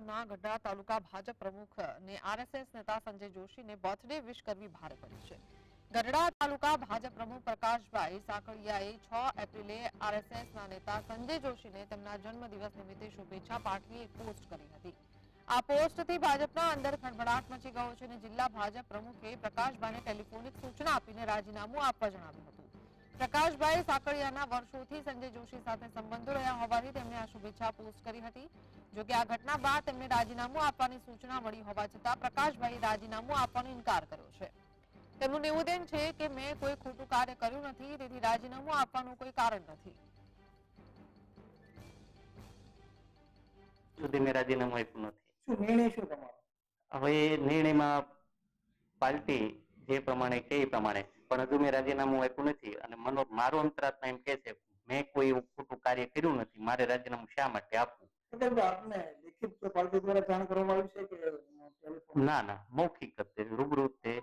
ના ગઢડા તાલુકા ભાજપ પ્રમુખ ને આરએસએસ નેતા સંજય જોશીને બર્થડે વિશ કરવી ભારે પડી છે. ગઢડા તાલુકા ભાજપ પ્રમુખ પ્રકાશભાઈ સાકળિયાએ છ એપ્રિલે આરએસએસના નેતા સંજય જોશીને તેમના જન્મદિવસ નિમિત્તે શુભેચ્છા પાઠવી એક પોસ્ટ કરી હતી. આ પોસ્ટથી ભાજપના અંદર ખળભળાટ મચી ગયો છે અને જિલ્લા ભાજપ પ્રમુખે પ્રકાશભાઈને ટેલિફોનિક સૂચના આપીને રાજીનામું આપવા જણાવ્યું હતું. પ્રકાશભાઈ સાકળિયાના વર્ષોથી સંજય જોશી સાથે સંબંધો રહ્યા હોવાથી તેમણે આ શુભેચ્છા પોસ્ટ કરી હતી. જો કે આ ઘટના બાદ તેમને રાજીનામું આપવાની સૂચના મળી હોવા છતાં પ્રકાશભાઈએ રાજીનામું આપવાનો ઇનકાર કર્યો છે. તેમનું નિવેદન છે કે મેં કોઈ ખોટું કાર્ય કર્યું નથી તેથી રાજીનામું આપવાનું કોઈ કારણ નથી. સુધી મેં રાજીનામું આપ્યું નથી. શું નિર્ણય શું તમારો? હવે નિર્ણયમાં પાર્ટી જે પ્રમાણે કે એ પ્રમાણે. પણ હજુ મેં રાજીનામું આપ્યું નથી અને મનો મારો અંતરાત્મા એમ કે છે મેં કોઈ એવું ખોટું કાર્ય કર્યું નથી મારે રાજીનામું શા માટે આપવું? આપને લેખિત પાર્ટી દ્વારા જાણ કરવામાં આવી છે કે ના ના મૌખિક રૂબરૂ તે